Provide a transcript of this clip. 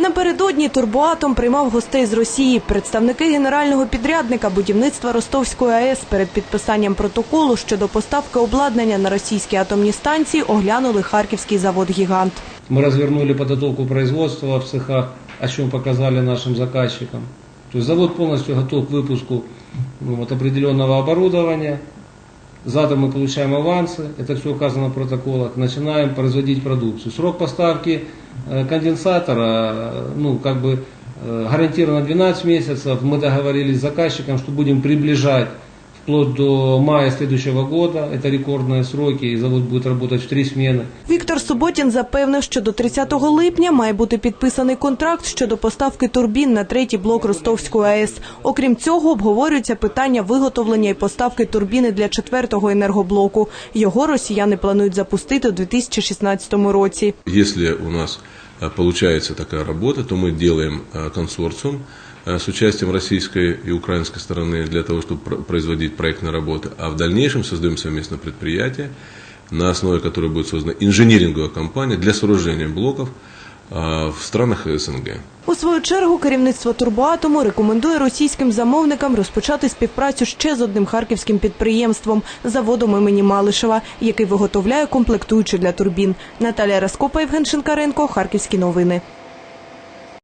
Напередодні Турбоатом приймав гостей з Росії. Представники генерального підрядника будівництва Ростовської АЕС перед підписанням протоколу щодо поставки обладнання на російські атомні станції оглянули харківський завод Гігант. Мы развернули подготовку производства в цехах, о чем показали нашим заказчикам. То есть завод полностью готов к выпуску ну, вот, определенного оборудования. Завтра мы получаем авансы, это все указано в протоколах, начинаем производить продукцию. Срок поставки э, конденсатора, э, ну, как бы э, гарантированно 12 месяцев. Мы договорились с заказчиком, что будем приближать вплоть до мая следующего года. Это рекордные сроки, и завод будет работать в три смены. Віктор Суботін запевнив, що до 30 липня має бути підписаний контракт щодо поставки турбін на третій блок Ростовської АЕС. Окрім цього, обговорюється питання виготовлення і поставки турбіни для четвертого енергоблоку. Його росіяни планують запустити у 2016 році. Если у нас э, получается такая работа, то мы делаем э, консорциум э, с участием российской и украинской стороны для того, чтобы пр- производить проектные работы, а в дальнейшем создаем совместное предприятие, на основе которого будет создана инжиниринговая компания для сооружения блоков э, в странах СНГ. У свою чергу керівництво Турбоатому рекомендує російським замовникам розпочати співпрацю ще з одним харківським підприємством заводом імені Малишева, який виготовляє комплектуючі для турбін. Наталія Раскопа, Євген Шинкаренко, Харківські новини.